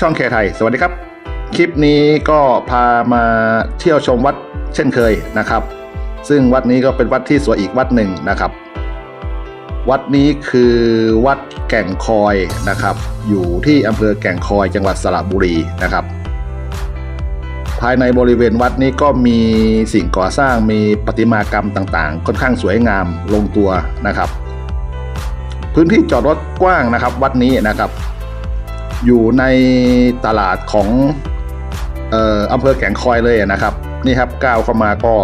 ช่องแคไทย สวัสดีครับ คลิปนี้ก็พามาเที่ยวชมวัดเช่นเคยนะครับ ซึ่งวัดนี้ก็เป็นวัดที่สวยอีกวัดหนึ่งนะครับ วัดนี้คือวัดแก่งคอยนะครับ อยู่ที่อำเภอแก่งคอยจังหวัดสระบุรีนะครับ ภายในบริเวณวัดนี้ก็มีสิ่งก่อสร้างมีประติมากรรมต่างๆ ค่อนข้างสวยงามลงตัวนะครับ พื้นที่จอดรถกว้างนะครับ วัดนี้นะครับ อยู่ในตลาดของเอ่ออำเภอแก่งคอยเลยนะครับ นี่ครับก้าวเข้ามาก็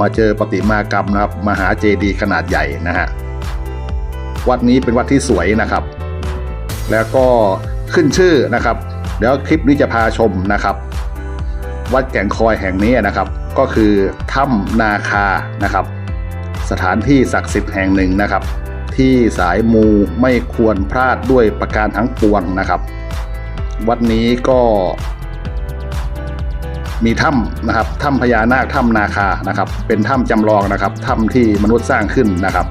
มาเจอประติมากรรมนะครับ มหาเจดีย์ขนาดใหญ่นะฮะวัดนี้เป็นวัดที่สวยนะครับ แล้วก็ขึ้นชื่อนะครับ เดี๋ยวคลิปนี้จะพาชมนะครับ วัดแก่งคอยแห่งนี้นะครับ ก็คือถ้ำนาคานะครับ สถานที่ศักดิ์สิทธิ์แห่งหนึ่งนะครับ ที่สายมูไม่ควรพลาดด้วยประการทั้งปวงนะครับ วัดนี้ก็มีถ้ำนะครับถ้ำพญานาคถ้ำนาคานะครับ เป็นถ้ำจำลองนะครับถ้ำที่มนุษย์สร้างขึ้นนะครับ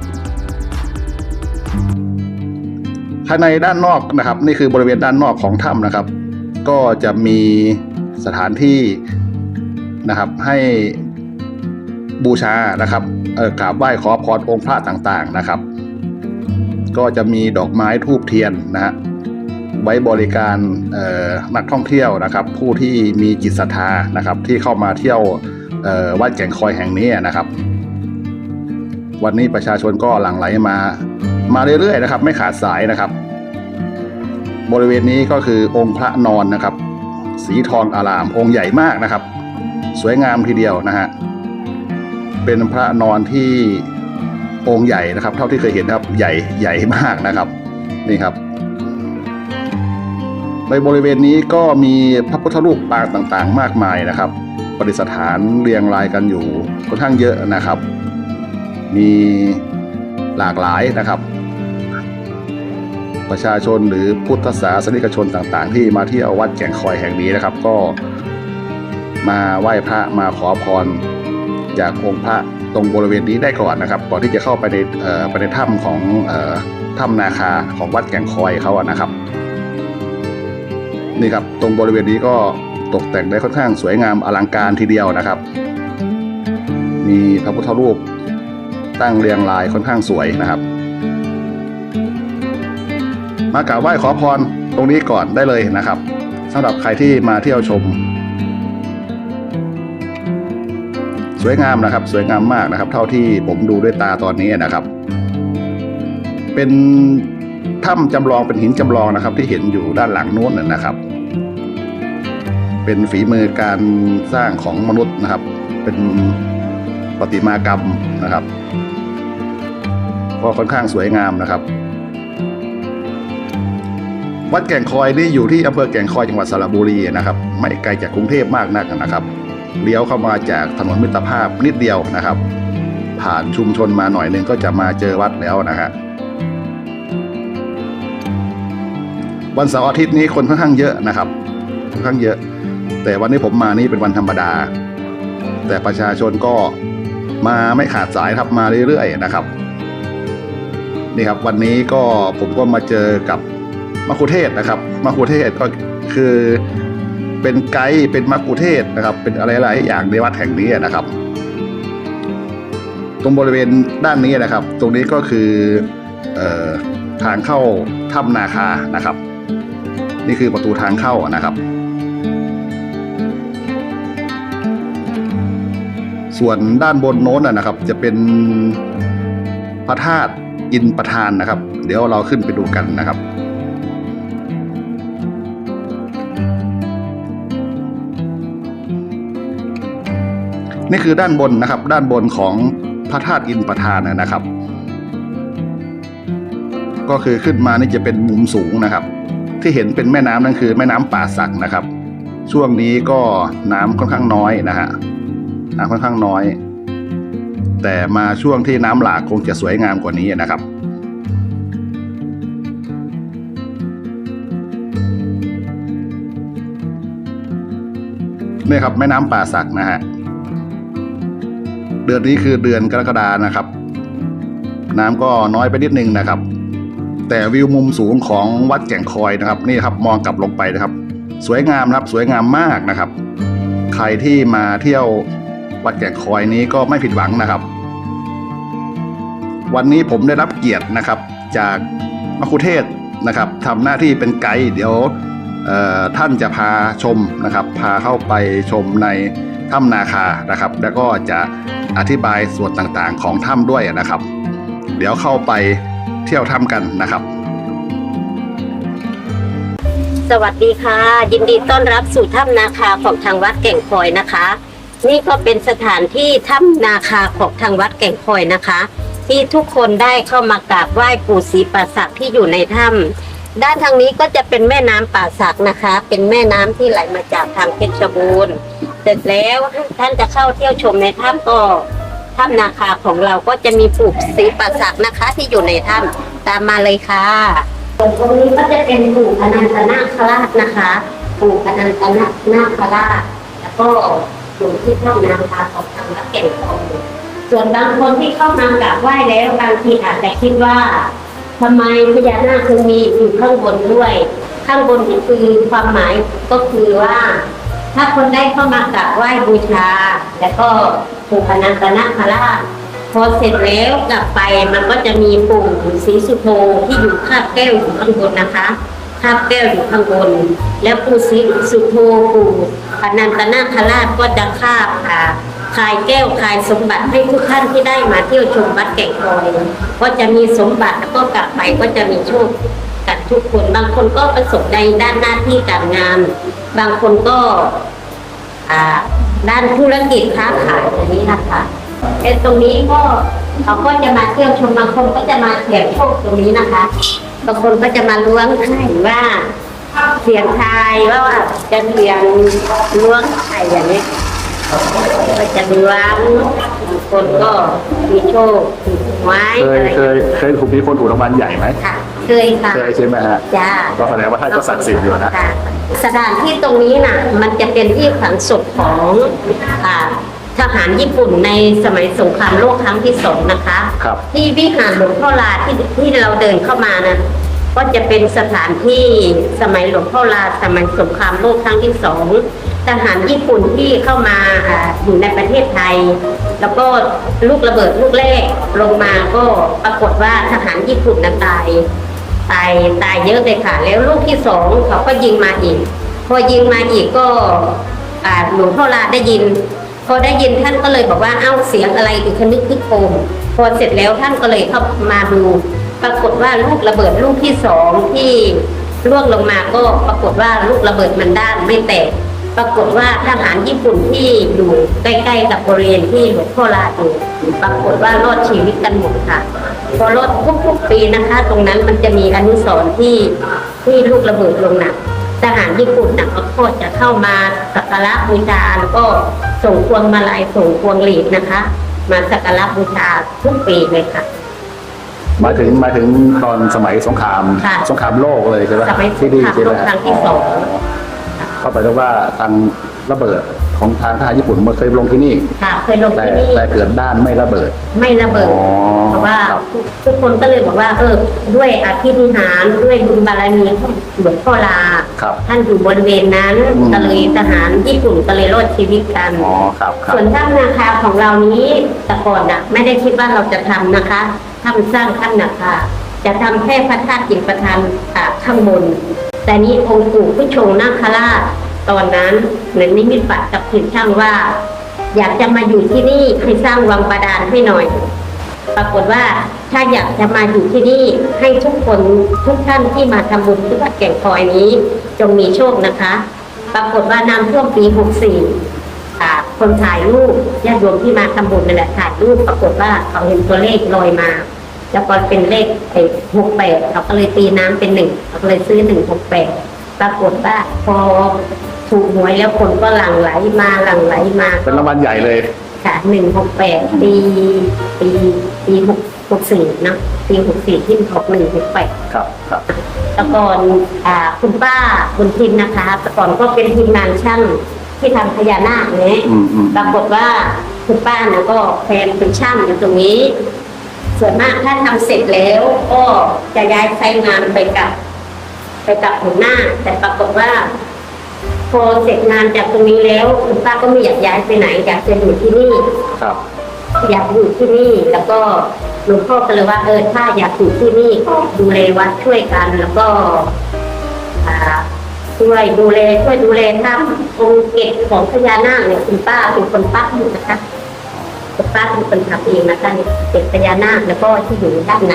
ภายในด้านนอกนะครับ นี่คือบริเวณด้านนอกของถ้ำนะครับ ก็จะมีสถานที่นะครับให้บูชานะครับกราบไหว้ขอพรองค์พระต่างๆนะครับ ก็จะมีดอกไม้ทูบเทียนนะฮะ ไว้บริการนักท่องเที่ยวนะครับ ผู้ที่มีจิตศรัทธานะครับ ที่เข้ามาเที่ยววัดแก่งคอยแห่งนี้นะครับ วันนี้ประชาชนก็หลั่งไหลมา มาเรื่อยๆนะครับ ไม่ขาดสายนะครับ บริเวณนี้ก็คือองค์พระนอนนะครับ สีทองอารามองค์ใหญ่มากนะครับ สวยงามทีเดียวนะฮะเป็นพระนอนที่องค์ใหญ่นะครับ เท่าที่เคยเห็นครับใหญ่ใหญ่มากนะครับ นี่ครับ ในบริเวณนี้ก็มีพระพุทธรูปปางต่างๆ มากมายนะครับ ประดิษฐานเรียงรายกันอยู่ค่อนข้างเยอะนะครับ มีหลากหลายนะครับ ประชาชนหรือพุทธศาสนิกชนต่างๆ ที่มาเที่ยววัดแก่งคอยแห่งนี้นะครับ ก็มาไหว้พระมาขอพรจากองค์พระตรงบริเวณนี้ได้ก่อนนะครับ ก่อนที่จะเข้าไปในไปในถ้ำของออถ้ำนาคาของวัดแก่งคอยเขาอะนะครับ นี่ครับตรงบริเวณนี้ก็ตกแต่งได้ค่อนข้างสวยงามอลังการทีเดียวนะครับ มีพระพุทธรูปตั้งเรียงรายค่อนข้างสวยนะครับ มากราบไหว้ขอพรตรงนี้ก่อนได้เลยนะครับสำหรับใครที่มาเที่ยวชม สวยงามนะครับ สวยงามมากนะครับ เท่าที่ผมดูด้วยตาตอนนี้นะครับ เป็นถ้ำจำลองเป็นหินจำลองนะครับ ที่เห็นอยู่ด้านหลังนู้นนะนะครับ เป็นฝีมือการสร้างของมนุษย์นะครับ เป็นประติมากรรมนะครับ ก็ค่อนข้างสวยงามนะครับ วัดแก่งคอยนี่อยู่ที่อำเภอแก่งคอยจังหวัดสระบุรีนะครับ ไม่ไกลจากกรุงเทพมากนักนะครับ เลี้ยวเข้ามาจากถนนมิตรภาพนิดเดียวนะครับ ผ่านชุมชนมาหน่อยนึงก็จะมาเจอวัดแล้วนะฮะวันเสาร์อาทิตย์นี้คนค่อนข้างเยอะนะครับค่อนข้างเยอะ แต่วันนี้ผมมานี่เป็นวันธรรมดา แต่ประชาชนก็มาไม่ขาดสายครับมาเรื่อยๆนะครับนี่ครับวันนี้ก็ผมก็มาเจอกับมะคุเทศนะครับมะคุเทศก็คือเป็นไกด์เป็นมะคุเทศนะครับ เป็นอะไรหลายอย่างในวัดแห่งนี้นะครับ ตรงบริเวณด้านนี้นะครับ ตรงนี้ก็คือออทางเข้าถ้ำนาคานะครับ นี่คือประตูทางเข้านะครับ ส่วนด้านบนโน้นนะนะครับ จะเป็นพระธาตุอินประธานนะครับ เดี๋ยวเราขึ้นไปดูกันนะครับนี่คือด้านบนนะครับ ด้านบนของพระธาตุอินประธานนะครับ ก็คือขึ้นมานี่จะเป็นมุมสูงนะครับ ที่เห็นเป็นแม่น้ำนั่นคือแม่น้ำป่าสักนะครับ ช่วงนี้ก็น้ำค่อนข้างน้อยนะฮะ น้ำค่อนข้างน้อย แต่มาช่วงที่น้ำหลากคงจะสวยงามกว่านี้นะครับนี่ครับแม่น้ำป่าสักนะฮะเดือนนี้คือเดือนกรกฎานะครับ น้ำก็น้อยไปนิดนึงนะครับ แต่วิวมุมสูงของวัดแก่งคอยนะครับ นี่ครับมองกลับลงไปนะครับ สวยงามนะครับ สวยงามมากนะครับ ใครที่มาเที่ยว วัดแก่งคอยนี้ก็ไม่ผิดหวังนะครับ วันนี้ผมได้รับเกียรตินะครับ จากมคุเทศนะครับทำหน้าที่เป็นไกด์เดี๋ยวท่านจะพาชมนะครับ พาเข้าไปชมในถ้ำนาคานะครับ แล้วก็จะอธิบายส่วนต่างๆของถ้ำด้วยนะครับ เดี๋ยวเข้าไปเที่ยวถ้ำกันนะครับ สวัสดีค่ะ ยินดีต้อนรับสู่ถ้ำนาคาของทางวัดแก่งคอยนะคะ นี่ก็เป็นสถานที่ถ้ำนาคาของทางวัดแก่งคอยนะคะ ที่ทุกคนได้เข้ามากราบไหว้ปู่ศรีป่าสักที่อยู่ในถ้ำด้านทางนี้ก็จะเป็นแม่น้ำป่าสักนะคะ เป็นแม่น้ำที่ไหลมาจากทางเพชรบูรณ์เสร็จแล้วท่านจะเข้าเที่ยวชมในถ้ำก็ถ้ำนาคาของเราก็จะมีปู่ศรีป่าสักนะคะ ที่อยู่ในถ้ำตามมาเลยค่ะตรงนี้ก็จะเป็นปู่อนันตนาคราชนะคะ ปู่อนันตนาคราชแล้วก็ อยู่ที่ถ้ำนาคาของทางวัดแก่งคอยส่วนบางคนที่เข้ามากราบไหว้แล้วบางทีอาจจะคิดว่าทำไมพญานาคถึงมีอยู่ข้างบนด้วย ข้างบนก็คือความหมายก็คือว่า ถ้าคนได้เข้ามากราบไหว้บูชา แล้วก็ปู่อนันตนาคราชพอเสร็จแล้วกลับไปมันก็จะมีปู่ศรีสุโธที่อยู่คาบแก้วอยู่ข้างบนนะคะคาบแก้วอยู่ข้างบน แล้วปู่ศรีสุโธปู่ อนันตนาคราชก็จะคาบอ่าคายแก้วคายสมบัติให้ทุกท่านที่ได้มาเที่ยวชมวัดแก่งคอยก็จะมีสมบัติแล้วก็กลับไปก็จะมีโชคกันทุกคน บางคนก็ประสบในด้านหน้าที่การงาน บางคนก็อ่าด้านธุรกิจค้าขายอย่างนี้นะคะแต่ตรงนี้ก็เขาก็จะมาเที่ยวชมบางคนก็จะมาเสี่ยงโชคตรงนี้นะคะ บางคนก็จะมาล้วงไข่ว่า เสียงทายว่าจะเสียงล้วงไข่อย่างนี้ก็จะล้วงบางคนก็มีโชคถูกไว้เคยอะไรเคยเคยถูกมีคนถูกรางวัลใหญ่ไหมค่ะ เคยค่ะ เคยใช่ไหมฮะจ้า ก็แสดงว่าท่านก็ศักดิ์สิทธิ์อยู่นะ ค่ะสถานที่ตรงนี้น่ะ มันจะเป็นที่ฝังศพของอ่าทหารญี่ปุ่นในสมัยสงครามโลกครั้งที่สองนะคะ ครับ ที่วิหารหลวงพ่อลาที่ที่เราเดินเข้ามานะ ก็จะเป็นสถานที่สมัยหลวงพ่อลาสมัยสงครามโลกครั้งที่สองทหารญี่ปุ่นที่เข้ามาอยู่ในประเทศไทย แล้วก็ลูกระเบิดลูกแรกลงมาก็ปรากฏว่าทหารญี่ปุ่นนั้นตายตายตายเยอะเลยค่ะ แล้วลูกที่สองเขาก็ยิงมาอีก พอยิงมาอีกก็หลวงพ่อลาได้ยิน พอได้ยินท่านก็เลยบอกว่าเอ้าเสียงอะไรถึงคนึกคึกโคมพอเสร็จแล้วท่านก็เลยเข้ามาดู ปรากฏว่าลูกระเบิดลูกที่สองที่ล่วงลงมาก็ปรากฏว่าลูกระเบิดมันด้านไม่แตก ปรากฏว่าทหารญี่ปุ่นที่อยู่ใกล้ๆกับบริเวณที่หลวงพ่อลาอยู่ปรากฏว่ารอดชีวิตกันหมดค่ะ พอรถทุกๆปีนะคะ ตรงนั้นมันจะมีอนุสรณ์ที่ที่ลูกระเบิดลงหนักทหารญี่ปุ่นนะเขาก็จะเข้ามาสักการะบูชาแล้วก็ส่งพวงมาลัยส่งพวงหลีดนะคะ มาสักการะบูชาทุกปีเลยค่ะ มาถึงมาถึงตอนสมัยสงคราม ค่ะ สงครามโลกเลยใช่ไหมสมัยสงที่นี่ครามใช่ไหโลมกครั้งที่สองก็แปลว่าทางระเบิดของทางทหารญี่ปุ่นมันเคยลงที่นี่ ค่ะเคยลงแต่ที่นี่แต่เกิดด้านไม่ระเบิด ไม่ระเบิด อ๋อเพราะว่าครับทุกคนก็เลยบอกว่า เออ ด้วยอภินิหารด้วยบุญบารมีของหลวงพ่อลา ครับท่านอยู่บริเวณนั้นอืม ก็เลยทหารญี่ปุ่นก็เลยรอดชีวิตกัน อ๋อครับครับส่วนถ้ำนาคาของเรานี้แต่ก่อนน่ะ ไม่ได้คิดว่าเราจะทำนะคะ ทำสร้างถ้ำนาคาจะทำแค่พระธาตุจิตประทานข้างบน แต่นี้องค์ปู่ผู้ชงนาคราชตอนนั้นเหมือนนิมิตฝันกับทีมช่างว่า อยากจะมาอยู่ที่นี่ให้สร้างวังบาดาลให้หน่อย ปรากฏว่าถ้าอยากจะมาอยู่ที่นี่ให้ทุกคนทุกท่านที่มาทำบุญที่วัดแก่งคอยนี้ จงมีโชคนะคะ ปรากฏว่าน้ำท่วมปี 64อ่คนถ่ายรูปญาติโยมที่มาทำบุญนั่นแหละถ่ายรูปปรากฏว่าเขาเห็นตัวเลขลอยมา แล้วก็เป็นเลขไอ้หกแปดเขาก็เลยตีน้ำเป็นหนึ่งเขาก็เลยซื้อหนึ่งหกแปดปรากฏว่าพอถูกหวยแล้วคนก็หลั่งไหลมาหลั่งไหลมาเป็นรางวัลใหญ่เลยค่ะหนึ่งหกแปดปีปีปีหกหกสี่นะปีหกสี่ที่หกหนึ่งหกแปดครับครับแต่ก่อนอ่าคุณป้าบุญทินนะคะแต่ก่อนก็เป็นทีมงานช่างที่ทำพญานาคเนี้ยอืมอืมปรากฏว่าคุณป้าเนี่ยก็แฟนเป็นช่างอยู่ตรงนี้ ส่วนมากถ้าทำเสร็จแล้วก็จะย้ายไซต์งานไปกับ ไปกับหัวหน้า แต่ปรากฏว่า พอเสร็จงานจากตรงนี้แล้วคุณป้าก็ไม่อยากย้ายไปไหน อยากจะอยู่ที่นี่ครับ อยากอยู่ที่นี่แล้วก็หลวงพ่อก็เลยว่าเออถ้าอยากอยู่ที่นี่ก็ดูแลวัดช่วยกันแล้วก็อ่าช่วยดูแลช่วยดูแลทำองค์เกตของพญานาคเนี่ยคุณป้าเป็นคนปั้นนะคะ คุณป้าเป็นคนทำเองนะคะเนี่ยเกตพญานาคแล้วก็ที่อยู่ด้านใน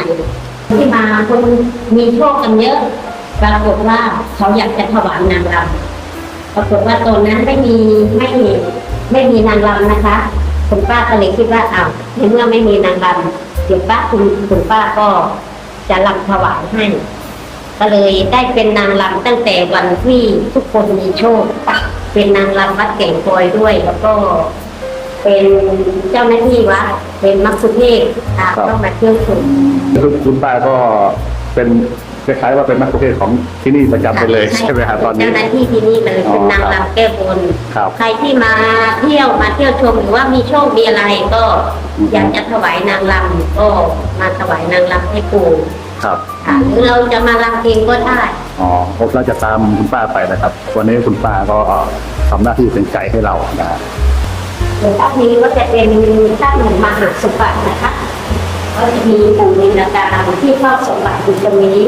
ที่มาคนมีโชคกันเยอะปรากฏว่าเขาอยากจะถวายนางรำปรากฏว่าตอนนั้นไม่มีไม่มีไม่มีนางรำนะคะคุณป้าก็เลยคิดว่าอ้าวในเมื่อไม่มีนางรำเดี๋ยวป้าคุณคุณป้าก็จะรำถวายให้ก็เลยได้เป็นนางรำตั้งแต่วันที่ทุกคนมีโชคเป็นนางรำวัดเก่งคอยด้วยแล้วก็ เป็นเจ้าหน้าที่วัดเป็นมักคุเทศก์ค่ะต้องมาเที่ยวชมคุณคุณป้าก็เป็นคล้ายๆว่าเป็นนักประเทศของที่นี่ประจำไปเลยใช่ไหมครับตอนนี้ เจ้าหน้าที่ที่นี่เลยอ๋อเป็นนางรำแก้บนครับใครที่มาเที่ยวมาเที่ยวชมหรือว่ามีโชคมีอะไรก็อืม อยากจะถวายนางรำก็มาถวายนางรำให้ปู่ครับค่ะหรือเราจะมารำเองก็ได้ อ๋อผมเราจะตามคุณป้าไปนะครับ วันนี้คุณป้าก็ทำหน้าที่เป็นไกด์ให้เรานะฮะ หรือท่านี้ก็จะเป็นท่านมหาสมบัตินะคะก็จะมีปู่นินดารที่ครอบสมบัติอยู่ตรงนี้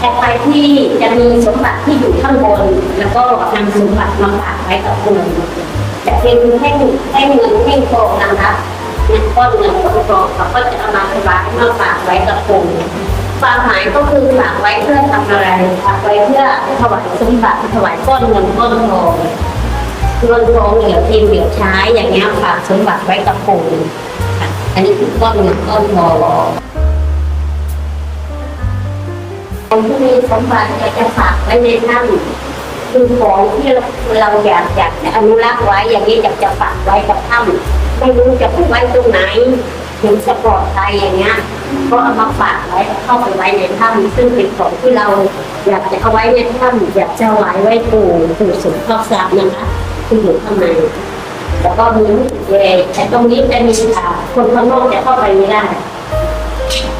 แต่ใครที่จะมีสมบัติที่อยู่ข้างบน แล้วก็นำสมบัติมาฝากไว้กับปู่จะเป็นแท่งแท่งเงินแท่งทองนะคะเนี่ยก้อนเงินก้อนทองเขาก็จะเอามาถวายมาฝากไว้กับปู่ความหมายก็คือฝากไว้เพื่อทำอะไรฝากไว้เพื่อถวายสมบัติถวายก้อนเงินก้อนทอง เงินทองเหลือกินเหลือใช้อย่างเงี้ยฝากสมบัติไว้กับปู่ค่ะอันนี้คือก้อนเงินก้อนทองคนที่มีสมบัติอยากจะฝากไว้ในถ้ำคือของที่เราเราอยากอยากอนุรักษ์ไว้อย่างนี้อยากจะฝากไว้กับถ้ำไม่รู้จะไว้ตรงไหนถึงจะปลอดภัยอย่างเงี้ยก็เอามาฝากไว้เข้าไปไว้ในถ้ำซึ่งเป็นของที่เราอยากจะเอาไว้ในถ้ำอยากจะไว้ไว้ปู่ปู่สุนทรทรัพย์นะคะ ที่อยู่ข้างในแล้วก็มีลูกเยแต่ตรงนี้จะมีค่ะคนข้างนอกจะเข้าไปไม่ได้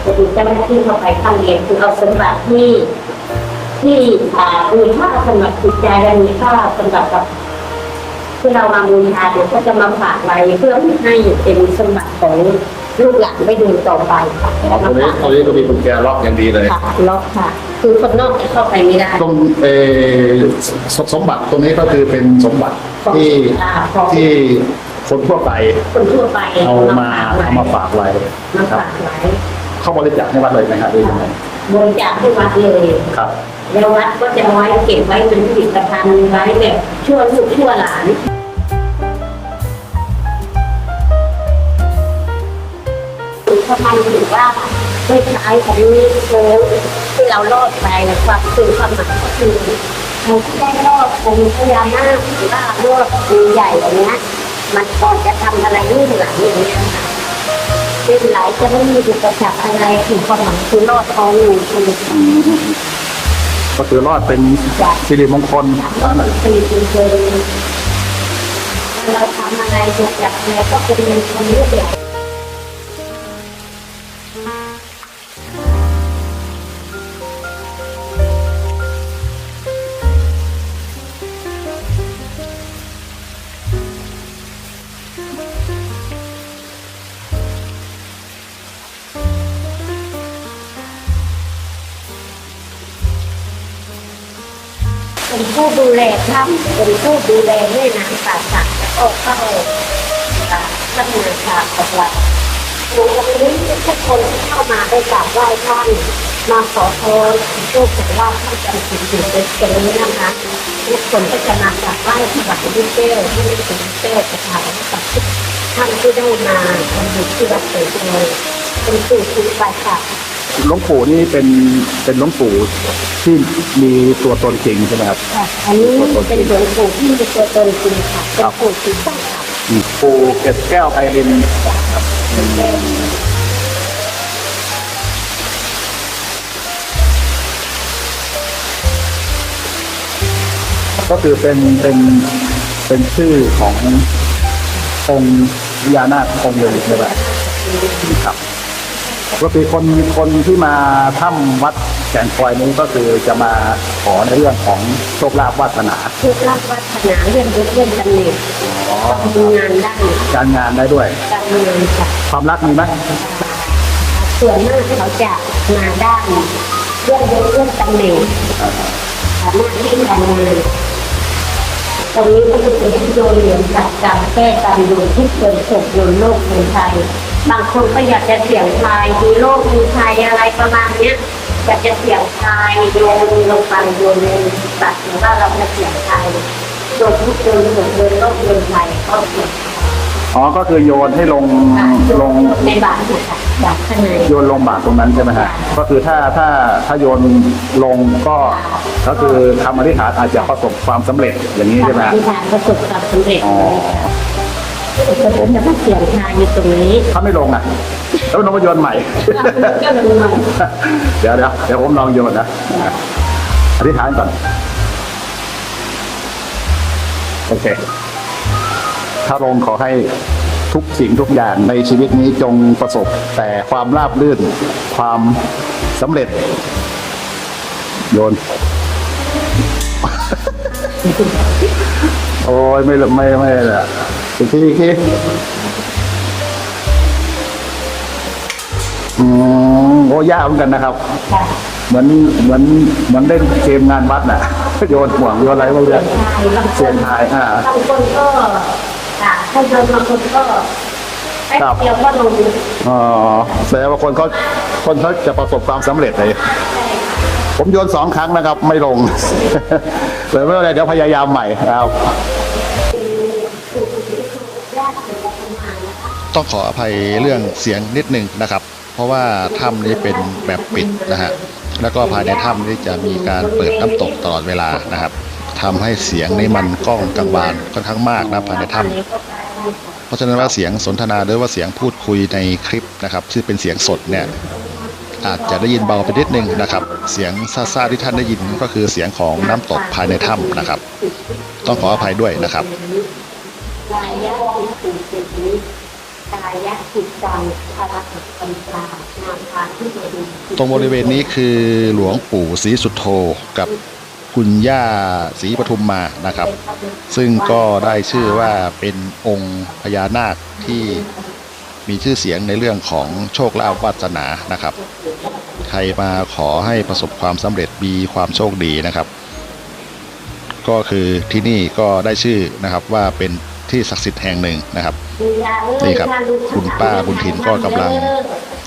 จะมีเจ้าหน้าที่เข้าไปข้างเรียนคือเอาสมบัติที่ที่อ่ามีค่าสำหรับจิตใจและมีค่าสำหรับกับที่เรามาบูชาเดี๋ยวก็จะมาฝากไว้เพื่อให้เป็นสมบัติของลูกหลานไม่ดูต่อไปค่ะแล้วตรมางนี้ฝากตรงนี้ก็มีกุญแจล็อกอย่างดีเลยค่ะล็อกค่ะ คือคนนอกจะเข้าไปไม่ได้ตรงเออสสมบัติตรงนี้ก็คือเป็นสมบัติ ที่อ่าของที่คนทั่วไปคนทั่วไปเอามาเอามาฝากไว้มาครับฝากไว้เข้าบริจาคให้วัดเลยนะครับหรือยังไงบริจาคให้วัดเลยครับ แล้ววัดก็จะไว้เก็บไว้เป็นผลิตภัณฑ์ไว้แบบชั่วลูกชั่วหลานทำไมถึงว่าไม่ใช้ของนี้โค้งที่เราลอดไปแล้วความคือความหมายก็คือ เราที่ได้ลอดองค์พญานาคหรือว่าลอดองค์ใหญ่อย่างเงี้ยมันก็จะทำอะไรรุ่นหลังอย่างเงี้ยค่ะเป็นหลายจะไม่มีอุปสรรคอะไรถึงความหมายคือลอดท้องงูคือก็คือรอดเป็นสิริมงคลก็เหมือนตีจริงเลยเราทำอะไรถูกจับอะไรก็เป็นคนเลือก ผู้ดูแลถ้ำเป็นผู้ดูแลแม่น้ำป่าสักแล้วก็เข้าอ่าถ้ำนาคาของเราหนูวันนี้ทุกคนที่เข้ามาได้กราบไหว้ท่านมาขอพรโชคจากว่าท่านจะสิ่งสิ่งเป็นตรงนี้นะคะทุกคนก็จะมากราบไหว้ถวายลูกแก้วที่ได้ถึงแก้วจะถวายกับท่านที่ได้มาทำบุญที่วัดเสด็จเลยเป็นผู้คุณไปค่ะ หลวงปู่นี่เป็นเป็นหลวงปู่ที่มีตัวตนจริงใช่ไหมครับ ค่ะอันนี้เป็นหลวงปู่ที่มีตัวตนจริงค่ะเป็นปู่ที่ตั้งค่ะปู่เกศแก้วไพรินก็คือเป็นเป็นเป็นชื่อขององค์พญานาคองค์หนึ่งใช่ไหมครับ ก็คือคนคนที่มาถ้ำวัดแก่งคอยนี้ก็คือจะมาขอในเรื่องของโชคลาภวาสนาทุกรับวัฒนาเรื่องยศเรื่องตำแหน่งทำงานด้านการงานได้ด้วย การเงินค่ะความรักมีไหมส่วนมากเขาจะมาด้านเรื่องยศเรื่องตำแหน่งหน้าที่การงานตรงนี้ก็จะเป็นโยนเหรียญกับการแก้การโยนที่เกิดศพโยนโลกโยนไทย บางคนก็อยากจะเสี่ยงทายมีโลกมีไทยอะไรประมาณเนี้ยอยากจะเสี่ยงทายโยนลงไปโยนในบัตรหรือว่าเราจะเสี่ยงทายโยนทุกโยนโยนโยนโลกโยนไทยก็เสี่ยงอ๋อ ก็คือโยนให้ลงลงในบาทค่ะจากข้างในโยนลงบาตรตรงนั้นใช่ไหมฮะก็คือถ้าถ้าถ้าโยนลงก็ก็คือคำอธิษฐานอาจจะประสบความสำเร็จอย่างนี้ใช่ไหมอฮะธิษฐานประสบความสำเร็จ อ๋อผมจะมาเสี่ยงทายอยู่ตรงนี้ถ้าไม่ลงอะ แล้วลงมาโยนใหม่ ก็ลงมาเดี๋ยวเดี๋ยวเดี๋ยวผมลองโยนนะอธิษฐานก่อน โอเค ถ้าลงขอให้ทุกสิ่งทุกอย่างในชีวิตนี้จงประสบแต่ความราบรื่น ความสำเร็จ โยน โอ้ยไม่ไม่ไม่ละ อีกทีอีกทีอืมโอ้ยากเหมือนกันนะครับ ค่ะเหมือนเหมือนเหมือนเล่นเกมงานวัดน่ะ โยนห่วงโยนอะไรพวกเนี้ยทายบางคเสียนงทายอ่า บางคนก็ค่ะถ้าโยนบางคนก็แป๊บครับเดียวก็ลงอ๋อแสดงว่าคนเขาคนเขาจะประสบความสำเร็จเลย ผมโยนสองครั้งนะครับ ไม่ลง เลยไม่เป็นไรเดี๋ยวพยายามใหม่ครับ ต้องขออภัยเรื่องเสียงนิดนึงนะครับ เพราะว่าถ้ำนี้เป็นแบบปิดนะฮะแล้วก็ภายในถ้ำนี้จะมีการเปิดน้ำตกตลอดเวลานะครับทำให้เสียงนี้มันก้องกังวานค่อนข้างมากนะภายในถ้ำเพราะฉะนั้นว่าเสียงสนทนาหรือว่าเสียงพูดคุยในคลิปนะครับที่เป็นเสียงสดเนี่ยอาจจะได้ยินเบาไปนิดนึงนะครับ เสียงซ่าๆที่ท่านได้ยินก็คือเสียงของน้ำตกภายในถ้ำนะครับ ต้องขออภัยด้วยนะครับ กายะจิตติสิกายะจิตจังภารานาคาที่ดีตรงบริเวณนี้คือหลวงปู่ศรีสุโธกับคุณย่าศรีปทุมมานะครับ ซึ่งก็ได้ชื่อว่าเป็นองค์พญานาคที่มีชื่อเสียงในเรื่องของโชคลาภวาสนานะครับ ใครมาขอให้ประสบความสำเร็จมีความโชคดีนะครับ ก็คือที่นี่ก็ได้ชื่อนะครับว่าเป็นที่ศักดิ์สิทธิ์แห่งหนึ่งนะครับ นี่ครับคุณป้าบุญถิ่นก็กำลัง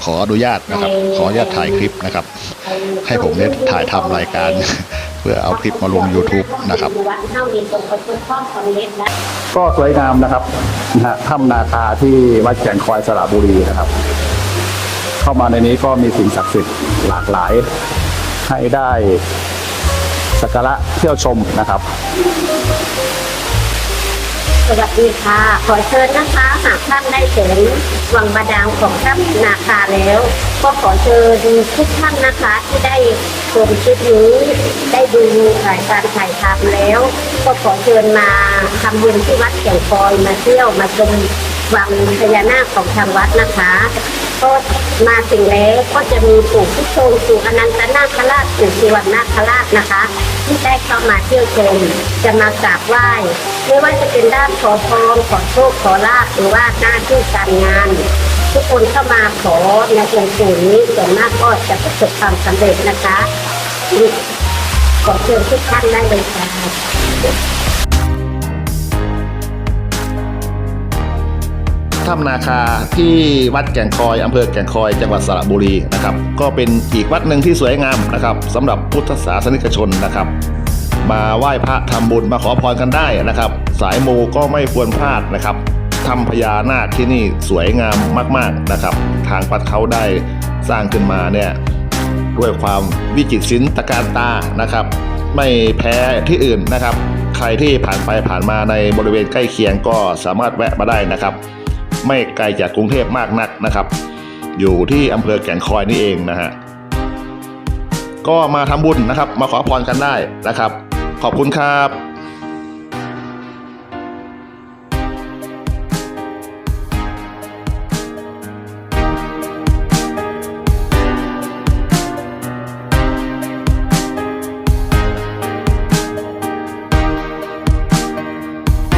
ขออนุญาตนะครับ ขออนุญาตถ่ายคลิปนะครับ ให้ผมได้ถ่ายทำรายการ เพื่อเอาคลิปมาลง YouTube นะครับ ก็สวยงามนะครับนะฮะถ้ำนาคาที่วัดแก่งคอยสระบุรีนะครับ เข้ามาในนี้ก็มีสิ่งศักดิ์สิทธิ์หลากหลาย ให้ได้สักการะเที่ยวชมนะครับ สวัสดีค่ะ ขอเชิญนะคะหากท่านได้เห็นวังบาดาลของท่านนาคาแล้ว ก็ขอเชิญทุกท่านนะคะที่ได้ชมคลิปนี้ได้ดูรายการถ่ายทำแล้ว ก็ขอเชิญมาทำบุญที่วัดแก่งคอยมาเที่ยวมาชมวังพญานาคของทางวัดนะคะก็มาถึงแล้วก็จะมีปู่ผู้ชงปู่อนันตนาคราชปู่สุวรรณนาคราชนะคะ ที่ได้เข้ามาเที่ยวชมจะมากราบไหว้ไม่ว่าจะเป็นด้านขอพรขอโชคขอลาภหรือว่าหน้าที่การงาน ทุกคนเข้ามาขอในองค์ปู่นี้ส่วนมากก็จะประสบความสำเร็จนะคะขอเชิญทุกท่านได้เลยค่ะ ถ้ำนาคาที่วัดแก่งคอยอำเภอแก่งคอยจังหวัดสระบุรีนะครับ ก็เป็นอีกวัดหนึ่งที่สวยงามนะครับสำหรับพุทธศาสนิกชนนะครับ มาไหว้พระทำบุญมาขอพรกันได้นะครับ สายมูก็ไม่ควรพลาดนะครับทำพญานาคที่นี่สวยงามมาก ๆนะครับ ทางวัดเขาได้สร้างขึ้นมาเนี่ยด้วยความวิจิตรศิลป์ตะการตานะครับ ไม่แพ้ที่อื่นนะครับ ใครที่ผ่านไปผ่านมาในบริเวณใกล้เคียงก็สามารถแวะมาได้นะครับ ไม่ไกลจากกรุงเทพมากนักนะครับ อยู่ที่อำเภอแก่งคอยนี่เองนะฮะก็มาทำบุญนะครับ มาขอพรกันได้นะครับ ขอบคุณครับ